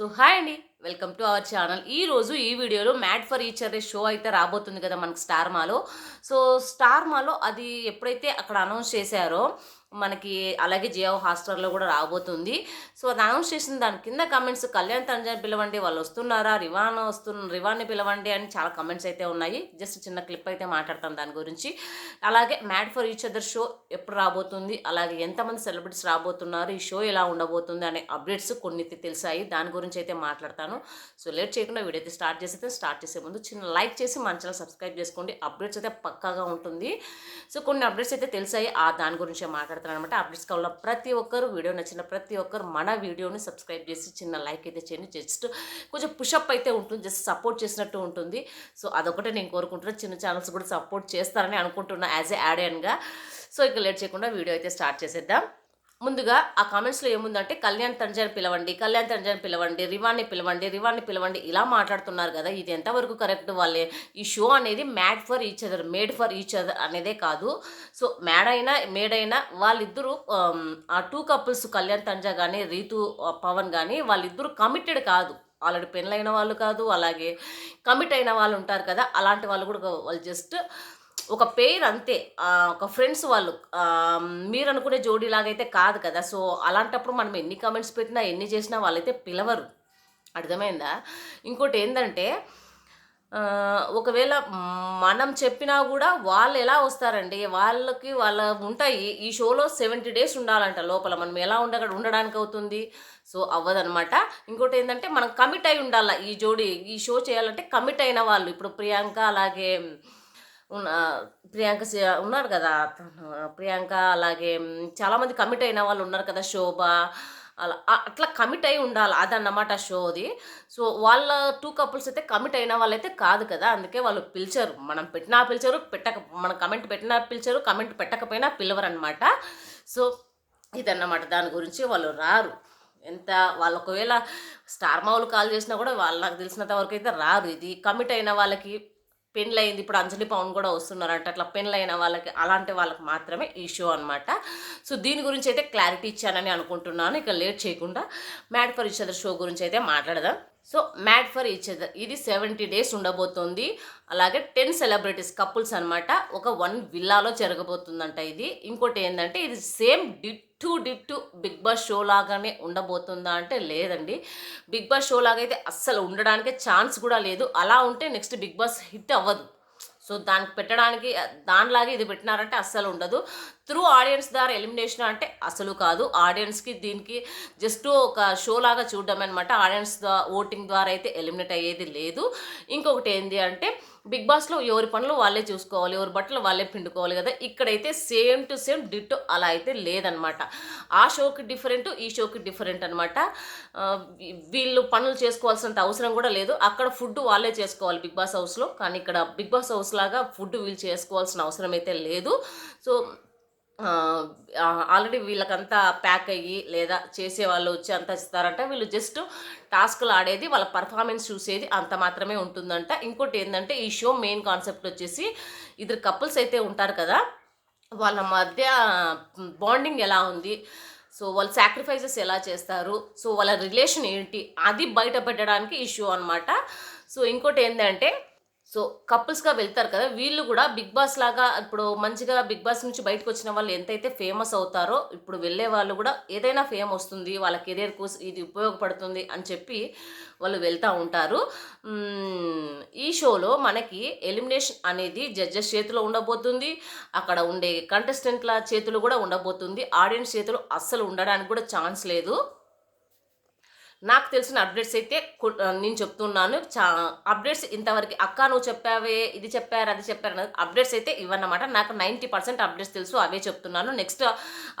So hi అండి. Welcome to our channel. ఈ రోజు ఈ వీడియోలో మ్యాట్ ఫర్ ఈచ్ అనే షో అయితే రాబోతుంది కదా మనకి స్టార్ మాలో. సో స్టార్ మాలో అది ఎప్పుడైతే అక్కడ అనౌన్స్ చేశారో మనకి అలాగే జియో హాస్టల్లో కూడా రాబోతుంది. సో అది అనౌన్స్ చేసిన దాని కింద కమెంట్స్ కళ్యాణ్ తంజాని పిలవండి వాళ్ళు వస్తున్నారా? రివాన్ వస్తున్న రివాన్ని పిలవండి అని చాలా కమెంట్స్ అయితే ఉన్నాయి. జస్ట్ చిన్న క్లిప్ అయితే మాట్లాడతాను దాని గురించి. అలాగే mad for each other show ఎప్పుడు రాబోతుంది? అలాగే ఎంతమంది సెలబ్రిటీస్ రాబోతున్నారు? ఈ షో ఎలా ఉండబోతుంది? అనే అప్డేట్స్ కొన్ని తెలిసాయి. దాని గురించి అయితే మాట్లాడతాను. సో లేట్ చేయకుండా వీడియో అయితే స్టార్ట్ అయితే స్టార్ట్ చేసే ముందు చిన్న లైక్ చేసి మన ఛానల్ సబ్స్క్రైబ్ చేసుకోండి. అప్డేట్స్ అయితే పక్కాగా ఉంటుంది. సో కొన్ని అప్డేట్స్ అయితే తెలిసాయి. ఆ దాని గురించే మాట్లాడతాను. అనమాట అప్డేట్స్ కావాల ప్రతి ఒక్కరు వీడియో నచ్చిన ప్రతి ఒక్కరు మన వీడియోని సబ్స్క్రైబ్ చేసి చిన్న లైక్ అయితే చేయండి. జస్ట్ కొంచెం పుషప్ అయితే ఉంటుంది జస్ట్ సపోర్ట్ చేసినట్టు ఉంటుంది. సో అదొకటే నేను కోరుకుంటున్నాను చిన్న ఛానల్స్ కూడా సపోర్ట్ చేస్తారని అనుకుంటున్నా యాజ్ ఏ యాడియన్గా సో ఇక లేట్ చేయకుండా వీడియో అయితే స్టార్ట్ చేసేద్దాం. ముందుగా ఆ కామెంట్స్లో ఏముందంటే కళ్యాణ్ తంజాని పిలవండి కళ్యాణ్ తంజాని పిలవండి రివాన్ని పిలవండి రివాన్ని పిలవండి ఇలా మాట్లాడుతున్నారు కదా ఇది ఎంతవరకు కరెక్ట్ వాళ్ళే? ఈ షో అనేది mad for each other made for each other అనేదే కాదు. సో మ్యాడ్ అయినా మేడ్ అయినా వాళ్ళిద్దరూ um, ఆ టూ కపుల్స్ కళ్యాణ్ తంజా కానీ రీతు పవన్ కానీ వాళ్ళిద్దరూ కమిటెడ్ కాదు. ఆల్రెడీ పెళ్ళైన వాళ్ళు కాదు అలాగే కమిట్ అయిన వాళ్ళు ఉంటారు కదా అలాంటి వాళ్ళు కూడా వాళ్ళు జస్ట్ ఒక పేరు అంతే. ఒక ఫ్రెండ్స్ వాళ్ళు. మీరు అనుకునే జోడీ లాగైతే కాదు కదా. సో అలాంటప్పుడు మనం ఎన్ని కమెంట్స్ పెట్టినా ఎన్ని చేసినా వాళ్ళైతే పిలవరు. అర్థమైందా? ఇంకోటి ఏంటంటే ఒకవేళ మనం చెప్పినా కూడా వాళ్ళు ఎలా వస్తారండి? వాళ్ళకి వాళ్ళ ఉంటాయి. ఈ షోలో సెవెంటీ డేస్ ఉండాలంట లోపల. మనం ఎలా ఉండగ ఉండడానికి అవుతుంది? సో అవ్వదనమాట ఇంకోటి ఏంటంటే మనం కమిట్ అయి ఉండాల ఈ జోడీ? ఈ షో చేయాలంటే కమిట్ అయిన వాళ్ళు. ఇప్పుడు ప్రియాంక అలాగే ప్రియాంక సి- ఉన్నారు కదా ప్రియాంక అలాగే చాలామంది కమిట్ అయిన వాళ్ళు ఉన్నారు కదా శోభ అలా అట్లా కమిట్ అయి ఉండాలి అదన్నమాట షోది సో వాళ్ళ టూ కపుల్స్ అయితే కమిట్ అయిన వాళ్ళైతే కాదు కదా అందుకే వాళ్ళు పిలిచారు. మనం పెట్టినా పిలిచారు పెట్టక మనం కమెంట్ పెట్టినా పిలిచారు కమెంట్ పెట్టకపోయినా పిలవరు అనమాట సో ఇదన్నమాట. దాని గురించి వాళ్ళు రారు. ఎంత వాళ్ళు ఒకవేళ స్టార్ మావులు కాల్ చేసినా కూడా వాళ్ళు నాకు తెలిసినంత వరకు అయితే రారు. ఇది కమిట్ అయిన వాళ్ళకి పెళ్ళయింది ఇప్పుడు అంజలి పవన్ కూడా వస్తున్నారంట. అట్లా పెళ్ళైన వాళ్ళకి అలాంటి వాళ్ళకి మాత్రమే ఈ షో అనమాట సో దీని గురించి అయితే క్లారిటీ ఇచ్చానని అనుకుంటున్నాను. ఇక లేట్ చేయకుండా mad for each other show గురించి అయితే మాట్లాడదాం. So mad for each other ఇది సెవెంటీ డేస్ ఉండబోతోంది. అలాగే టెన్ సెలబ్రిటీస్ కపుల్స్ అనమాట ఒక వన్ విల్లాలో జరగబోతుందంట ఇది. ఇంకోటి ఏంటంటే ఇది same ditto ditto Bigg Boss show లాగానే ఉండబోతుందా అంటే లేదండి. బిగ్ బాస్ షో లాగా అయితే అస్సలు ఉండడానికి ఛాన్స్ కూడా లేదు. అలా ఉంటే నెక్స్ట్ బిగ్ బాస్ హిట్ అవ్వదు. సో దానికి పెట్టడానికి దానిలాగే ఇది పెట్టినారంటే అస్సలు ఉండదు. త్రూ ఆడియన్స్ ద్వారా ఎలిమినేషన్ అంటే అసలు కాదు. ఆడియన్స్కి దీనికి జస్ట్ ఒక షో లాగా చూడడం అనమాట ఆడియన్స్ ఓటింగ్ ద్వారా అయితే ఎలిమినేట్ అయ్యేది లేదు. ఇంకొకటి ఏంటి అంటే బిగ్ బాస్లో ఎవరి పనులు వాళ్ళే చూసుకోవాలి ఎవరి బట్టలు వాళ్ళే పిండుకోవాలి కదా. ఇక్కడైతే సేమ్ టు సేమ్ డిట్టో అలా అయితే లేదనమాట ఆ షోకి డిఫరెంట్ ఈ షోకి డిఫరెంట్ అనమాట వీళ్ళు పనులు చేసుకోవాల్సినంత అవసరం కూడా లేదు. అక్కడ ఫుడ్ వాళ్ళే చేసుకోవాలి బిగ్ బాస్ హౌస్లో. కానీ ఇక్కడ బిగ్ బాస్ హౌస్ లాగా ఫుడ్ వీళ్ళు చేసుకోవాల్సిన అవసరం అయితే లేదు. సో ఆల్రెడీ వీళ్ళకంతా ప్యాక్ అయ్యి లేదా చేసే వాళ్ళు వచ్చి అంత ఇస్తారంట. వీళ్ళు జస్ట్ టాస్క్లు ఆడేది వాళ్ళ పర్ఫార్మెన్స్ చూసేది అంత మాత్రమే ఉంటుందంట. ఇంకోటి ఏంటంటే ఈ షో మెయిన్ కాన్సెప్ట్ వచ్చేసి ఇద్దరు కపుల్స్ అయితే ఉంటారు కదా వాళ్ళ మధ్య బాండింగ్ ఎలా ఉంది సో వాళ్ళు సాక్రిఫైజెస్ ఎలా చేస్తారు సో వాళ్ళ రిలేషన్ ఏంటి అది బయట పెట్టడానికి ఈ షో అనమాట సో ఇంకోటి ఏంటంటే సో కపుల్స్గా వెళ్తారు కదా వీళ్ళు కూడా బిగ్ బాస్ లాగా ఇప్పుడు మంచిగా బిగ్ బాస్ నుంచి బయటకు వచ్చిన వాళ్ళు ఎంతైతే ఫేమస్ అవుతారో ఇప్పుడు వెళ్ళే వాళ్ళు కూడా ఏదైనా ఫేమ్ వస్తుంది వాళ్ళ కెరీర్కు ఇది ఉపయోగపడుతుంది అని చెప్పి వాళ్ళు వెళ్తూ ఉంటారు. ఈ షోలో మనకి ఎలిమినేషన్ అనేది జడ్జెస్ చేతిలో ఉండబోతుంది అక్కడ ఉండే కంటెస్టెంట్ల చేతులు కూడా ఉండబోతుంది ఆడియన్స్ చేతులు అస్సలు ఉండడానికి కూడా ఛాన్స్ లేదు. నాకు తెలిసిన అప్డేట్స్ అయితే నేను చెప్తున్నాను. చా అప్డేట్స్ ఇంతవరకు అక్క నువ్వు చెప్పావే ఇది చెప్పారు అది చెప్పారు అనేది అప్డేట్స్ అయితే ఇవన్నమాట నాకు నైంటీ పర్సెంట్ అప్డేట్స్ తెలుసు అవే చెప్తున్నాను. నెక్స్ట్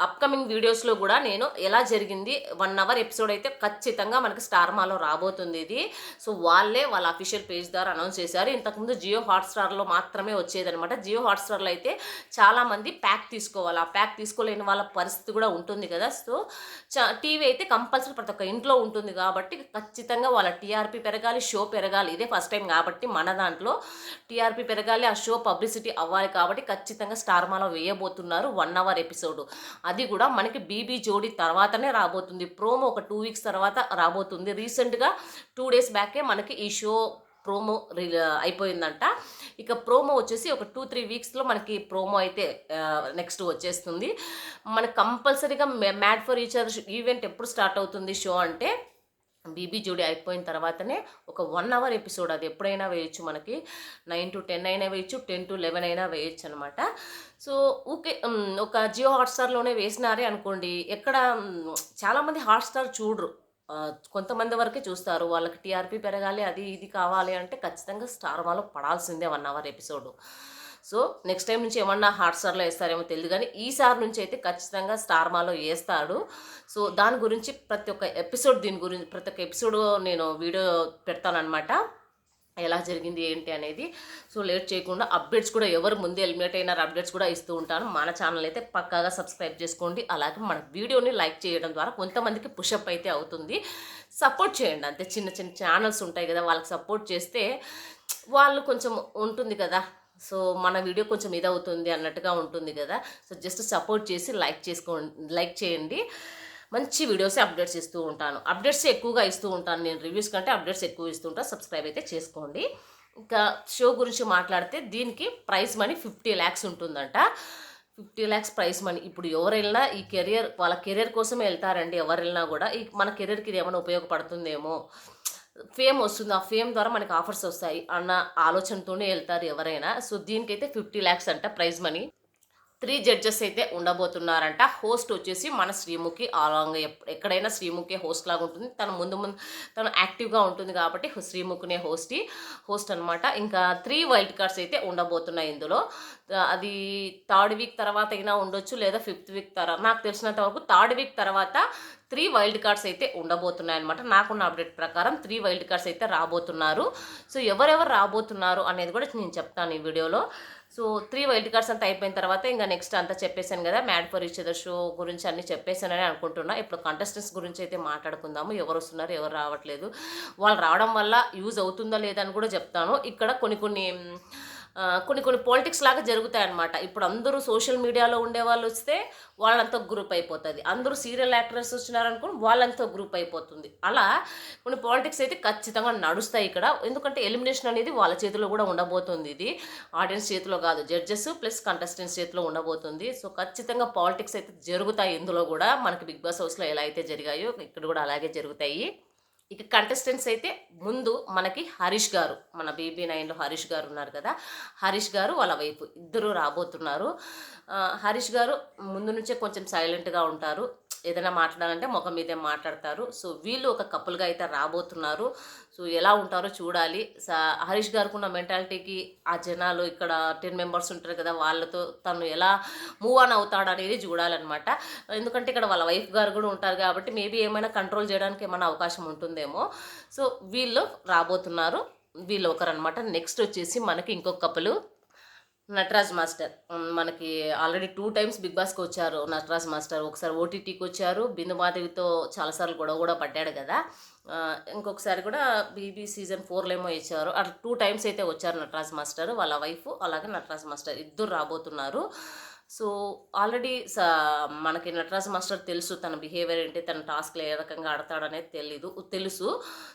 అప్కమింగ్ వీడియోస్లో కూడా నేను ఎలా జరిగింది వన్ అవర్ ఎపిసోడ్ అయితే ఖచ్చితంగా మనకి స్టార్ మాలో రాబోతుంది ఇది. సో వాళ్ళే వాళ్ళ అఫీషియల్ పేజ్ ద్వారా అనౌన్స్ చేశారు. ఇంతకుముందు జియో హాట్స్టార్లో మాత్రమే వచ్చేదనమాట జియో హాట్స్టార్లో అయితే చాలామంది ప్యాక్ తీసుకోవాలి. ఆ ప్యాక్ తీసుకోలేని వాళ్ళ పరిస్థితి కూడా ఉంటుంది కదా. సో టీవీ అయితే కంపల్సరీ ప్రతి ఒక్క ఇంట్లో ఉంటుంది కాబట్టి ఖచ్చితంగా వాళ్ళ టీఆర్పీ పెరగాలి షో పెరగాలి. ఇదే ఫస్ట్ టైం కాబట్టి మన దాంట్లో టీఆర్పీ పెరగాలి ఆ షో పబ్లిసిటీ అవ్వాలి కాబట్టి ఖచ్చితంగా స్టార్ మాలో వేయబోతున్నారు వన్ అవర్ ఎపిసోడ్ అది కూడా మనకి బీబీ జోడీ తర్వాతనే రాబోతుంది. ప్రోమో ఒక టూ వీక్స్ తర్వాత రాబోతుంది. రీసెంట్గా టూ డేస్ బ్యాకే మనకి ఈ షో ప్రోమో రి అయిపోయిందంట. ఇక ప్రోమో వచ్చేసి ఒక టూ త్రీ వీక్స్లో మనకి ప్రోమో అయితే నెక్స్ట్ వచ్చేస్తుంది. మనకు కంపల్సరీగా mad for each other event ఎప్పుడు స్టార్ట్ అవుతుంది షో అంటే బీబీ జోడి అయిపోయిన తర్వాతనే ఒక వన్ అవర్ ఎపిసోడ్ అది ఎప్పుడైనా వేయచ్చు మనకి. నైన్ టు టెన్ అయినా వేయచ్చు టెన్ టు లెవెన్ అయినా వేయచ్చు అనమాట సో ఓకే ఒక జియో హాట్స్టార్లోనే వేసినారే అనుకోండి ఎక్కడ చాలామంది హాట్స్టార్ చూడరు. కొంతమంది వరకే చూస్తారు వాళ్ళకి టీఆర్పీ పెరగాలి అది ఇది కావాలి అంటే ఖచ్చితంగా స్టార్ వాళ్ళు పడాల్సిందే one hour episode so next time నుంచి ఏమన్నా హాట్స్టార్లో వేస్తారేమో తెలియదు కానీ ఈసారి నుంచి అయితే ఖచ్చితంగా స్టార్ మాలో వేస్తాడు. సో దాని గురించి ప్రతి ఒక్క ఎపిసోడ్ దీని గురించి ప్రతి ఒక్క ఎపిసోడ్ నేను వీడియో పెడతానమాట ఎలా జరిగింది ఏంటి అనేది. సో లేట్ చేయకుండా అప్డేట్స్ కూడా ఎవరు ముందే ఎలిమినేట్ అయినారు అప్డేట్స్ కూడా ఇస్తూ ఉంటాను. మన ఛానల్ అయితే పక్కాగా సబ్స్క్రైబ్ చేసుకోండి. అలాగే మన వీడియోని లైక్ చేయడం ద్వారా కొంతమందికి పుషప్ అయితే అవుతుంది. సపోర్ట్ చేయండి అంతే. చిన్న చిన్న ఛానల్స్ ఉంటాయి కదా వాళ్ళకి సపోర్ట్ చేస్తే వాళ్ళు కొంచెం ఉంటుంది కదా. సో మన వీడియో కొంచెం ఇదవుతుంది అన్నట్టుగా ఉంటుంది కదా. సో జస్ట్ సపోర్ట్ చేసి లైక్ చేసుకోండి లైక్ చేయండి. మంచి వీడియోస్ అప్డేట్స్ ఇస్తూ ఉంటాను. అప్డేట్స్ ఎక్కువగా ఇస్తూ ఉంటాను నేను. రివ్యూస్ కంటే అప్డేట్స్ ఎక్కువ ఇస్తూ ఉంటాను. సబ్స్క్రైబ్ అయితే చేసుకోండి. ఇంకా షో గురించి మాట్లాడితే దీనికి ప్రైస్ మనీ ఫిఫ్టీ ల్యాక్స్ ఉంటుందంట. Fifty lakhs prize money. ఇప్పుడు ఎవరు వెళ్ళినా ఈ కెరియర్ వాళ్ళ కెరియర్ కోసమే వెళ్తారండి ఎవరు వెళ్ళినా కూడా. ఈ మన కెరియర్కి ఇది ఏమైనా ఉపయోగపడుతుందేమో. ఫేమ్ వస్తుంది. ఆ ఫేమ్ ద్వారా మనకి ఆఫర్స్ వస్తాయి అన్న ఆలోచనతోనే వెళ్తారు ఎవరైనా. సో దీనికైతే ఫిఫ్టీ ల్యాక్స్ అంట ప్రైజ్ మనీ. త్రీ జడ్జెస్ అయితే ఉండబోతున్నారంట. హోస్ట్ వచ్చేసి మన శ్రీముఖి అలాంగ్ ఎక్కడైనా శ్రీముఖి హోస్ట్ లాగా ఉంటుంది. తను ముందు ముందు తను యాక్టివ్గా ఉంటుంది కాబట్టి శ్రీముఖినే హోస్ట్ హోస్ట్ అనమాట ఇంకా త్రీ వైల్డ్ కార్డ్స్ అయితే ఉండబోతున్నాయి ఇందులో. అది థర్డ్ వీక్ తర్వాత అయినా ఉండొచ్చు లేదా ఫిఫ్త్ వీక్ తర్వాత నాకు తెలిసినంత వరకు థర్డ్ వీక్ తర్వాత త్రీ వైల్డ్ కార్డ్స్ అయితే ఉండబోతున్నాయి అనమాట నాకున్న అప్డేట్ ప్రకారం త్రీ వైల్డ్ కార్డ్స్ అయితే రాబోతున్నారు. సో ఎవరెవరు రాబోతున్నారు అనేది కూడా నేను చెప్తాను ఈ వీడియోలో. సో త్రీ వైల్డ్ కార్డ్స్ అంతా అయిపోయిన తర్వాత ఇంకా నెక్స్ట్ అంతా చెప్పేశాను కదా mad for each other show గురించి అన్ని చెప్పేశానని అనుకుంటున్నా. ఇప్పుడు కంటెస్టెంట్స్ గురించి అయితే మాట్లాడుకుందాము. ఎవరు వస్తున్నారు ఎవరు రావట్లేదు. వాళ్ళు రావడం వల్ల యూజ్ అవుతుందా లేదా అని కూడా చెప్తాను. ఇక్కడ కొన్ని కొన్ని కొన్ని కొన్ని పాలిటిక్స్ లాగా జరుగుతాయి అనమాట ఇప్పుడు అందరూ సోషల్ మీడియాలో ఉండే వాళ్ళు వస్తే వాళ్ళంతా గ్రూప్ అయిపోతుంది. అందరూ సీరియల్ యాక్టర్స్ వచ్చినారనుకో వాళ్ళంతా గ్రూప్ అయిపోతుంది. అలా కొన్ని పాలిటిక్స్ అయితే ఖచ్చితంగా నడుస్తాయి ఇక్కడ. ఎందుకంటే ఎలిమినేషన్ అనేది వాళ్ళ చేతిలో కూడా ఉండబోతుంది ఇది. ఆడియన్స్ చేతిలో కాదు జడ్జెస్ ప్లస్ కంటెస్టెంట్స్ చేతిలో ఉండబోతుంది. సో ఖచ్చితంగా పాలిటిక్స్ అయితే జరుగుతాయి ఇందులో కూడా. మనకి బిగ్ బాస్ హౌస్లో ఎలా అయితే జరిగాయో ఇక్కడ కూడా అలాగే జరుగుతాయి. ఇక కంటెస్టెంట్స్ అయితే ముందు మనకి హరీష్ గారు మన బీబీ నైన్లో హరీష్ గారు ఉన్నారు కదా హరీష్ గారు వాళ్ళ వైపు ఇద్దరు రాబోతున్నారు. హరీష్ గారు ముందు నుంచే కొంచెం సైలెంట్గా ఉంటారు. ఏదైనా మాట్లాడాలంటే ముఖం మీదే మాట్లాడతారు. సో వీళ్ళు ఒక కపుల్గా అయితే రాబోతున్నారు. సో ఎలా ఉంటారో చూడాలి. స- హరీష్ గారికి ఉన్న మెంటాలిటీకి ఆ జనాలు ఇక్కడ టెన్ మెంబర్స్ ఉంటారు కదా వాళ్ళతో తను ఎలా మూవ్ ఆన్ అవుతాడు అనేది చూడాలన్నమాట. ఎందుకంటే ఇక్కడ వాళ్ళ వైఫ్ గారు కూడా ఉంటారు కాబట్టి మేబీ ఏమైనా కంట్రోల్ చేయడానికి ఏమైనా అవకాశం ఉంటుందేమో. సో వీళ్ళు రాబోతున్నారు. వీళ్ళు ఒకరనమాట నెక్స్ట్ వచ్చేసి మనకి ఇంకొక కపులు నటరాజ్ మాస్టర్. మనకి ఆల్రెడీ టూ టైమ్స్ బిగ్ బాస్కి వచ్చారు నటరాజ్ మాస్టర్. ఒకసారి ఓటీటీకి వచ్చారు. బిందు మాధవితో చాలాసార్లు గొడవ కూడా పడ్డాడు కదా. ఇంకొకసారి కూడా బీబీ సీజన్ ఫోర్లో ఏమో ఇచ్చారు. అట్లా టూ టైమ్స్ అయితే వచ్చారు నటరాజ్ మాస్టర్. వాళ్ళ వైఫ్ అలాగే నటరాజ్ మాస్టర్. ఇద్దరు రాబోతున్నారు. సో ఆల్రెడీ మనకి నటరాజ్ మాస్టర్ తెలుసు తన బిహేవియర్ ఏంటి తన టాస్క్లు ఏ రకంగా ఆడతాడనేది తెలీదు తెలుసు.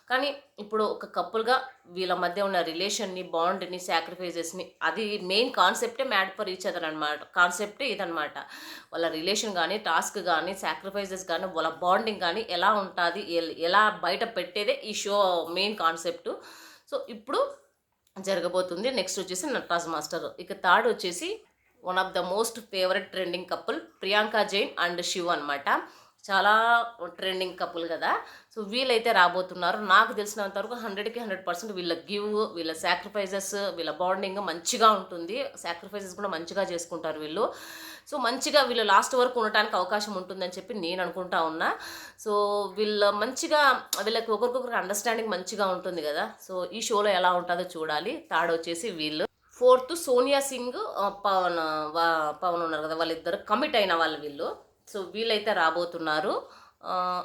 కానీ ఇప్పుడు ఒక కపుల్గా వీళ్ళ మధ్య ఉన్న రిలేషన్ని బాండ్ని సాక్రిఫైజెస్ని అది మెయిన్ కాన్సెప్టే మ్యాడ్ ఫర్ ఈచ్ అదర్ అనమాట కాన్సెప్టే ఇదనమాట వాళ్ళ రిలేషన్ కానీ టాస్క్ కానీ సాక్రిఫైజెస్ కానీ వాళ్ళ బాండింగ్ కానీ ఎలా ఉంటుంది ఎలా బయట పెట్టేదే ఈ షో మెయిన్ కాన్సెప్ట్. సో ఇప్పుడు జరగబోతుంది నెక్స్ట్ వచ్చేసి నటరాజ్ మాస్టర్. ఇక థర్డ్ వచ్చేసి one of the most favourite trending couple Priyanka Jain and Shiv అనమాట చాలా ట్రెండింగ్ కపుల్ కదా. సో వీళ్ళైతే రాబోతున్నారు. నాకు తెలిసినంత వరకు హండ్రెడ్కి హండ్రెడ్ పర్సెంట్ వీళ్ళ గివ్ వీళ్ళ సాక్రిఫైజెస్ వీళ్ళ బాండింగ్ మంచిగా ఉంటుంది. సాక్రిఫైజెస్ కూడా మంచిగా చేసుకుంటారు వీళ్ళు. సో మంచిగా వీళ్ళు లాస్ట్ వరకు ఉండటానికి అవకాశం ఉంటుందని చెప్పి నేను అనుకుంటా ఉన్నా. సో వీళ్ళ మంచిగా వీళ్ళకి ఒకరికొకరికి అండర్స్టాండింగ్ మంచిగా ఉంటుంది కదా. సో ఈ షోలో ఎలా ఉంటుందో చూడాలి. థర్డ్ వచ్చేసి వీళ్ళు. ఫోర్త్ సోనియా సింగ్ పవన్ వా- పవన్ ఉన్నారు కదా వాళ్ళిద్దరు కమిట్ అయిన వాళ్ళు వీళ్ళు. సో వీళ్ళైతే రాబోతున్నారు.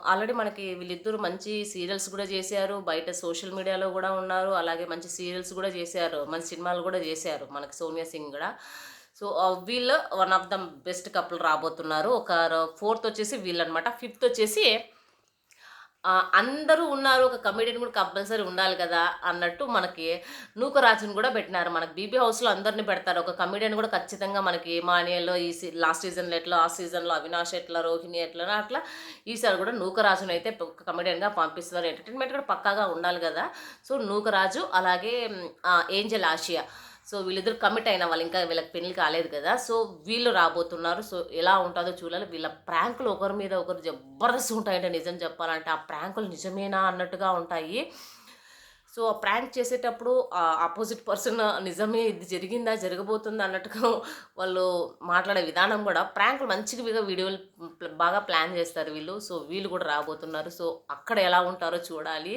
ఆల్రెడీ మనకి వీళ్ళిద్దరు మంచి సీరియల్స్ కూడా చేశారు. బయట సోషల్ మీడియాలో కూడా ఉన్నారు. అలాగే మంచి సీరియల్స్ కూడా చేశారు. మంచి సినిమాలు కూడా చేశారు మనకి సోనియా సింగ్ కూడా. సో వీళ్ళు one of the best couple రాబోతున్నారు. ఒక ఫోర్త్ వచ్చేసి వీళ్ళనమాట ఫిఫ్త్ వచ్చేసి అందరూ ఉన్నారు ఒక కమెడియన్ కూడా కంపల్సరీ ఉండాలి కదా అన్నట్టు మనకి నూకరాజుని కూడా పెట్టినారు. మనకి బీబీ హౌస్లో అందరిని పెడతారు. ఒక కమెడియన్ కూడా ఖచ్చితంగా మనకి మానియల్లో ఈ సీ లాస్ట్ సీజన్లో ఎట్లా ఆ సీజన్లో అవినాష్ ఎట్లా రోహిణి ఎట్లా అట్లా ఈసారి కూడా నూకరాజుని అయితే ఒక కమెడియన్గా పంపిస్తున్నారు. ఎంటర్టైన్మెంట్ కూడా పక్కాగా ఉండాలి కదా. సో నూకరాజు అలాగే ఏంజల్ ఆసియా సో వీళ్ళిద్దరు కమిట్ అయిన వాళ్ళు ఇంకా వీళ్ళకి పెళ్ళి కాలేదు కదా. సో వీళ్ళు రాబోతున్నారు. సో ఎలా ఉంటుందో చూడాలి. వీళ్ళ ప్రాంకులు ఒకరి మీద ఒకరు జబర్దస్త్ ఉంటాయంటే నిజం చెప్పాలంటే. ఆ ప్రాంకులు నిజమేనా అన్నట్టుగా ఉంటాయి. సో ఆ ప్రాంక్ చేసేటప్పుడు ఆ ఆపోజిట్ పర్సన్ నిజమే ఇది జరిగిందా జరగబోతుందా అన్నట్టుగా వాళ్ళు మాట్లాడే విధానం కూడా ప్రాంకులు మంచిగా వీడియోలు బాగా ప్లాన్ చేస్తారు వీళ్ళు. సో వీళ్ళు కూడా రాబోతున్నారు. సో అక్కడ ఎలా ఉంటారో చూడాలి.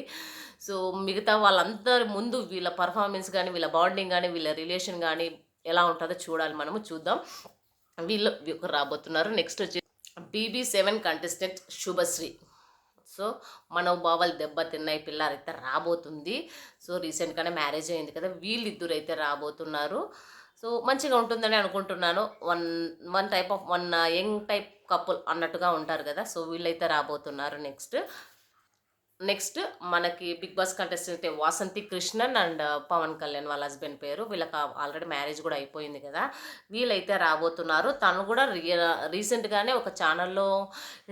సో మిగతా వాళ్ళందరి ముందు వీళ్ళ పర్ఫార్మెన్స్ కానీ వీళ్ళ బాండింగ్ కానీ వీళ్ళ రిలేషన్ కానీ ఎలా ఉంటుందో చూడాలి మనము. చూద్దాం. వీళ్ళు ఒకరు రాబోతున్నారు. నెక్స్ట్ వచ్చి BB seven contestant Shubhashree. So మనోభావాలు దెబ్బతిన్నాయి పిల్లలు రాబోతుంది. సో రీసెంట్గానే మ్యారేజ్ అయింది కదా వీళ్ళిద్దరు అయితే రాబోతున్నారు. సో మంచిగా ఉంటుందని అనుకుంటున్నాను. One one type of one young type couple అన్నట్టుగా ఉంటారు కదా సో వీళ్ళైతే రాబోతున్నారు నెక్స్ట్. నెక్స్ట్ మనకి Bigg Boss contestant Vasanthi Krishnan and Pawan Kalyan వాళ్ళ హస్బెండ్ పేరు. వీళ్ళకి ఆల్రెడీ మ్యారేజ్ కూడా అయిపోయింది కదా. వీళ్ళైతే రాబోతున్నారు. తను కూడా రీసెంట్గానే uh, ఒక ఛానల్లో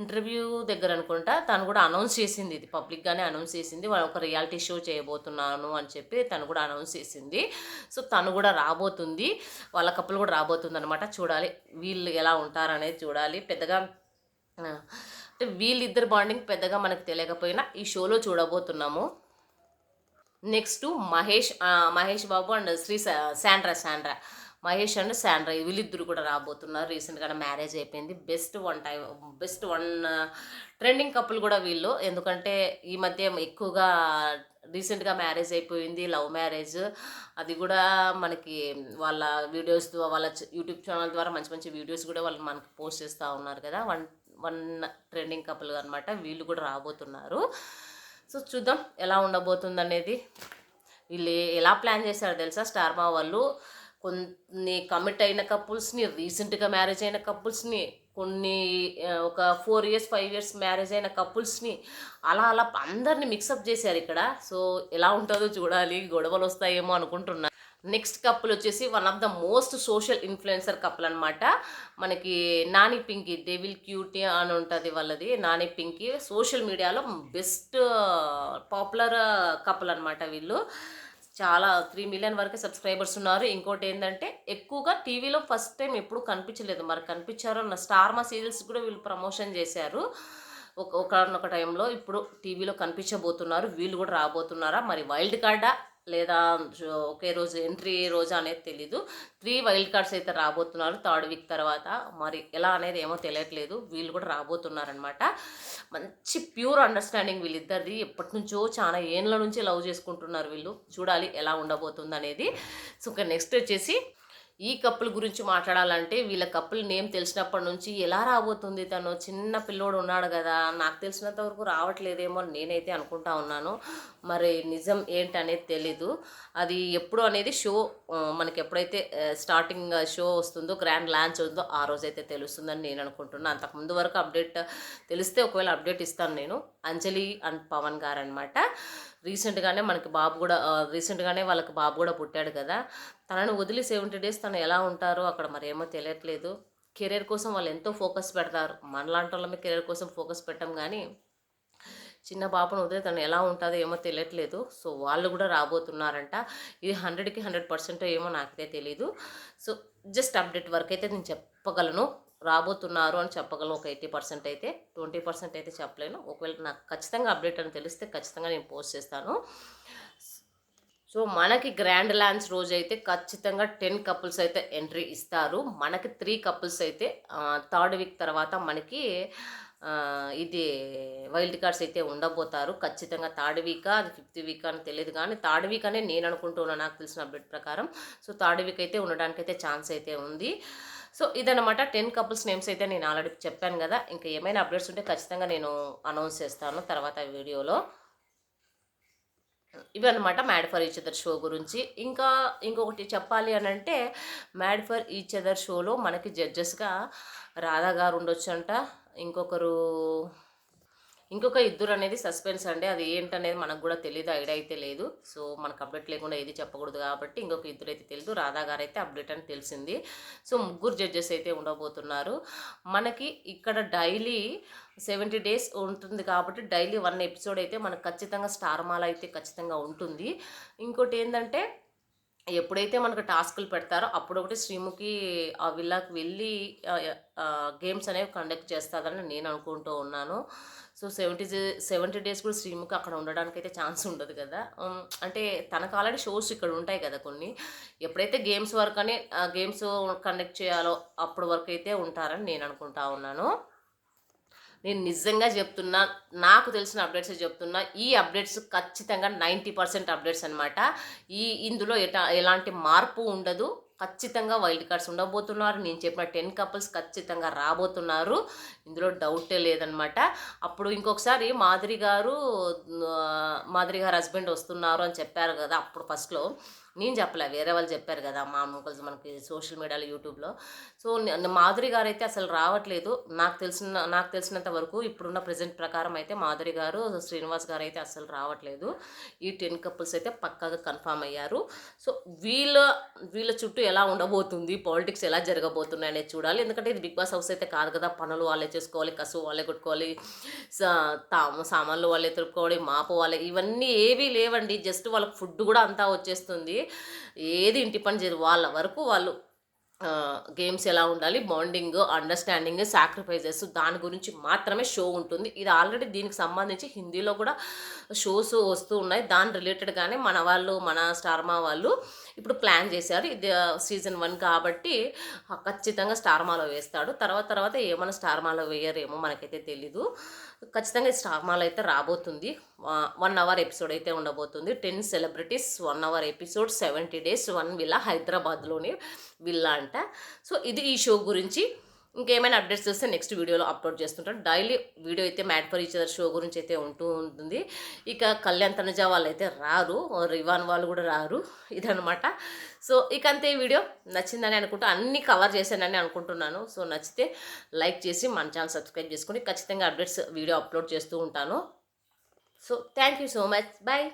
ఇంటర్వ్యూ దగ్గర అనుకుంటా. తను కూడా అనౌన్స్ చేసింది. ఇది పబ్లిక్గానే అనౌన్స్ చేసింది. వాళ్ళు ఒక రియాలిటీ షో చేయబోతున్నాను అని చెప్పి తను కూడా అనౌన్స్ చేసింది. సో తను కూడా రాబోతుంది. వాళ్ళ కప్పులు కూడా రాబోతుంది అనమాట చూడాలి. వీళ్ళు ఎలా ఉంటారనేది చూడాలి. పెద్దగా uh, అంటే వీళ్ళిద్దరు బాండింగ్ పెద్దగా మనకు తెలియకపోయినా ఈ షోలో చూడబోతున్నాము. Next Mahesh Mahesh Babu and Sri Sandra Sandra. Mahesh and Sandra వీళ్ళిద్దరు కూడా రాబోతున్నారు. రీసెంట్గా మ్యారేజ్ అయిపోయింది. Best one time best one trending couple కూడా వీళ్ళు. ఎందుకంటే ఈ మధ్య ఎక్కువగా రీసెంట్గా మ్యారేజ్ అయిపోయింది లవ్ మ్యారేజ్ అది కూడా మనకి వాళ్ళ వీడియోస్ వాళ్ళ యూట్యూబ్ ఛానల్ ద్వారా మంచి మంచి వీడియోస్ కూడా వాళ్ళు మనకి పోస్ట్ చేస్తూ ఉన్నారు కదా. వన్ వన్ ట్రెండింగ్ కపుల్ అనమాట వీళ్ళు కూడా రాబోతున్నారు. సో చూద్దాం ఎలా ఉండబోతుంది అనేది వీళ్ళు ఎలా ప్లాన్ చేశారో తెలుసా? స్టార్ మా వాళ్ళు కొన్ని కమిట్ అయిన కపుల్స్ని రీసెంట్గా మ్యారేజ్ అయిన కపుల్స్ని కొన్ని ఒక four years five years marriage అయిన కపుల్స్ని అలా అలా అందరిని మిక్సప్ చేశారు ఇక్కడ. సో ఎలా ఉంటుందో చూడాలి. గొడవలు వస్తాయేమో అనుకుంటున్నాను నెక్స్ట్ కప్పులు వచ్చేసి one of the most social influencer couple అనమాట మనకి నాని పింకి డెవిల్ క్యూటీ అని ఉంటుంది వాళ్ళది నాని పింకి. సోషల్ మీడియాలో బెస్ట్ పాపులర్ కప్పులు అనమాట వీళ్ళు. చాలా త్రీ మిలియన్ వరకు సబ్స్క్రైబర్స్ ఉన్నారు. ఇంకోటి ఏంటంటే ఎక్కువగా టీవీలో ఫస్ట్ టైం ఎప్పుడు కనిపించలేదు. మరి కనిపించారు నా స్టార్ మా సీరియల్స్ కూడా వీళ్ళు ప్రమోషన్ చేశారు. ఒక ఒకనొక టైంలో ఇప్పుడు టీవీలో కనిపించబోతున్నారు. వీళ్ళు కూడా రాబోతున్నారా? మరి వైల్డ్ కార్డా? లేదా ఒకే రోజు ఎంట్రీ రోజు అనేది తెలీదు. త్రీ వైల్డ్ కార్డ్స్ అయితే రాబోతున్నారు. థర్డ్ వీక్ తర్వాత మరి ఎలా అనేది ఏమో తెలియట్లేదు. వీళ్ళు కూడా రాబోతున్నారనమాట మంచి ప్యూర్ అండర్స్టాండింగ్ వీళ్ళిద్దరిది. ఎప్పటి నుంచో చాలా ఏండ్ల నుంచి లవ్ చేసుకుంటున్నారు వీళ్ళు. చూడాలి ఎలా ఉండబోతుంది అనేది సో ఇంకా నెక్స్ట్ వచ్చేసి ఈ కప్పుల గురించి మాట్లాడాలంటే వీళ్ళ కప్పుల నేమ్ తెలిసినప్పటి నుంచి ఎలా రాబోతుంది? తను చిన్న పిల్లోడు ఉన్నాడు కదా. నాకు తెలిసినంత వరకు రావట్లేదేమో నేనైతే అనుకుంటా ఉన్నాను. మరి నిజం ఏంటనేది తెలీదు. అది ఎప్పుడు అనేది షో మనకి ఎప్పుడైతే స్టార్టింగ్ షో వస్తుందో గ్రాండ్ లాంచ్ ఉందో ఆ రోజైతే తెలుస్తుందని నేను అనుకుంటున్నాను అంతకుముందు వరకు అప్డేట్ తెలిస్తే ఒకవేళ అప్డేట్ ఇస్తాను నేను. అంజలి అండ్ పవన్ గారు అనమాట రీసెంట్గానే మనకి బాబు కూడా రీసెంట్గానే వాళ్ళకి బాబు కూడా పుట్టాడు కదా. తనని వదిలి సెవెంటీ డేస్ తను ఎలా ఉంటారో అక్కడ మరి ఏమో తెలియట్లేదు. కెరీర్ కోసం వాళ్ళు ఎంతో ఫోకస్ పెడతారు. మనలాంటి వాళ్ళమే కెరీర్ కోసం ఫోకస్ పెట్టాం కానీ చిన్న పాపను వదిలే తను ఎలా ఉంటుందో ఏమో తెలియట్లేదు. సో వాళ్ళు కూడా రాబోతున్నారంట. ఇది హండ్రెడ్కి హండ్రెడ్ పర్సెంట్ ఏమో నాకైతే తెలియదు సో జస్ట్ అప్డేట్ వరకు అయితే నేను చెప్పగలను. రాబోతున్నారు అని చెప్పగలను. ఒక ఎయిటీ పర్సెంట్ అయితే ట్వంటీ పర్సెంట్ అయితే చెప్పలేను. ఒకవేళ నాకు ఖచ్చితంగా అప్డేట్ అని తెలిస్తే ఖచ్చితంగా నేను పోస్ట్ చేస్తాను. సో మనకి గ్రాండ్ ల్యాన్స్ రోజు అయితే ఖచ్చితంగా టెన్ కపుల్స్ అయితే ఎంట్రీ ఇస్తారు. మనకి త్రీ కపుల్స్ అయితే థర్డ్ వీక్ తర్వాత మనకి ఇది వైల్డ్ కార్డ్స్ అయితే ఉండబోతారు. ఖచ్చితంగా థర్డ్ వీక్ అది ఫిఫ్త్ వీక్ అని తెలియదు కానీ థర్డ్ వీక్ అనే నేను అనుకుంటున్నాను నాకు తెలిసిన అప్డేట్ ప్రకారం. సో థర్డ్ వీక్ అయితే ఉండడానికి అయితే ఛాన్స్ అయితే ఉంది. సో ఇదనమాట టెన్ కపుల్స్ నేమ్స్ అయితే నేను ఆల్రెడీ చెప్పాను కదా. ఇంకా ఏమైనా అప్డేట్స్ ఉంటే ఖచ్చితంగా నేను అనౌన్స్ చేస్తాను తర్వాత వీడియోలో. ఇవి అనమాట mad for each other show గురించి. ఇంకా ఇంకొకటి చెప్పాలి అని అంటే మ్యాడ్ ఫర్ ఈచ్ అదర్ షోలో మనకి జడ్జెస్గా రాధా గారు ఉండొచ్చు అంట ఇంకొకరు ఇంకొక ఇద్దరు అనేది సస్పెన్స్ అండి. అది ఏంటనేది మనకు కూడా తెలియదు ఐడియా అయితే లేదు. సో మనకు అప్డేట్ లేకుండా ఏది చెప్పకూడదు కాబట్టి ఇంకొక ఇద్దరు అయితే తెలియదు రాధా గారు అయితే అప్డేట్ అని తెలిసింది. సో ముగ్గురు జడ్జెస్ అయితే ఉండబోతున్నారు. మనకి ఇక్కడ డైలీ సెవెంటీ డేస్ ఉంటుంది కాబట్టి డైలీ వన్ ఎపిసోడ్ అయితే మనకు ఖచ్చితంగా స్టార్ మాల అయితే ఖచ్చితంగా ఉంటుంది. ఇంకోటి ఏంటంటే ఎప్పుడైతే మనకు టాస్కులు పెడతారో అప్పుడు ఒకటి శ్రీముఖి ఆ విల్లాకి వెళ్ళి గేమ్స్ అనేవి కండక్ట్ చేస్తారని నేను అనుకుంటూ ఉన్నాను. సో సెవెంటీ సెవెంటీ డేస్ కూడా శ్రీముఖి అక్కడ ఉండడానికి అయితే ఛాన్స్ ఉండదు కదా. అంటే తనకు ఆల్రెడీ షోస్ ఇక్కడ ఉంటాయి కదా కొన్ని. ఎప్పుడైతే గేమ్స్ వరకు అని గేమ్స్ కండక్ట్ చేయాలో అప్పటి వరకు అయితే ఉంటారని నేను అనుకుంటా ఉన్నాను. నేను నిజంగా చెప్తున్నా నాకు తెలిసిన అప్డేట్స్ చెప్తున్నా ఈ అప్డేట్స్ ఖచ్చితంగా నైంటీ పర్సెంట్ అప్డేట్స్ అనమాట ఈ ఇందులో ఎటా ఎలాంటి మార్పు ఉండదు. ఖచ్చితంగా వైల్డ్ కార్డ్స్ ఉండబోతున్నారు. నేను చెప్పిన టెన్ కపుల్స్ ఖచ్చితంగా రాబోతున్నారు. ఇందులో డౌటే లేదనమాట అప్పుడు ఇంకొకసారి మాదిరి గారు మాదిరి గారు హస్బెండ్ వస్తున్నారు అని చెప్పారు కదా అప్పుడు ఫస్ట్లో. నేను చెప్పలే వేరే వాళ్ళు చెప్పారు కదా మా కొంచెం మనకి సోషల్ మీడియాలో యూట్యూబ్లో. సో మాధురి గారు అయితే అసలు రావట్లేదు. నాకు తెలిసిన నాకు తెలిసినంత వరకు ఇప్పుడున్న ప్రజెంట్ ప్రకారం అయితే మాధురి గారు శ్రీనివాస్ గారు అయితే అసలు రావట్లేదు. ఈ టెన్ కపుల్స్ అయితే పక్కాగా కన్ఫామ్ అయ్యారు. సో వీళ్ళ వీళ్ళ చుట్టూ ఎలా ఉండబోతుంది? పాలిటిక్స్ ఎలా జరగబోతున్నాయి అనేది చూడాలి. ఎందుకంటే ఇది బిగ్ బాస్ హౌస్ అయితే కాదు కదా. పనులు వాళ్ళే చేసుకోవాలి కసు వాళ్ళే కొట్టుకోవాలి సా- సామాన్లు వాళ్ళే తిరుపుకోవాలి మాపు వాళ్ళే ఇవన్నీ ఏవీ లేవండి. జస్ట్ వాళ్ళకి ఫుడ్ కూడా అంతా వచ్చేస్తుంది. ఏది ఇంటి పని చేయదు. వాళ్ళ వరకు వాళ్ళు గేమ్స్ ఎలా ఉండాలి బాండింగ్ అండర్స్టాండింగ్ సాక్రిఫైజెస్ దాని గురించి మాత్రమే షో ఉంటుంది. ఇది ఆల్రెడీ దీనికి సంబంధించి హిందీలో కూడా షోస్ వస్తూ ఉన్నాయి. దాని రిలేటెడ్గానే మన వాళ్ళు మన స్టార్మా వాళ్ళు ఇప్పుడు ప్లాన్ చేశారు. ఇది సీజన్ వన్ కాబట్టి ఖచ్చితంగా స్టార్మాలో వేస్తాడు. తర్వాత తర్వాత ఏమైనా స్టార్మాలో వేయరేమో మనకైతే తెలీదు. ఖచ్చితంగా ఈ స్టార్మాలో అయితే రాబోతుంది. వన్ అవర్ ఎపిసోడ్ అయితే ఉండబోతుంది. Ten celebrities one hour episode seventy days one villa హైదరాబాద్లోని విల్లా అంట. సో ఇది ఈ షో గురించి. ఇంకేమైనా అప్డేట్స్ వస్తే నెక్స్ట్ వీడియోలో అప్లోడ్ చేస్తుంటాను. డైలీ వీడియో అయితే mad for each other show గురించి అయితే ఉంటూ ఉంటుంది. ఇక కళ్యాణ్ తనుజ వాళ్ళు అయితే రారు. రివాన్ వాళ్ళు కూడా రారు. ఇదనమాట సో ఇక అంతే ఈ వీడియో. నచ్చిందని అనుకుంటూ. అన్నీ కవర్ చేశానని అనుకుంటున్నాను. సో నచ్చితే లైక్ చేసి మన ఛానల్ సబ్స్క్రైబ్ చేసుకుని ఖచ్చితంగా అప్డేట్స్ వీడియో అప్లోడ్ చేస్తూ ఉంటాను. So thank you so much bye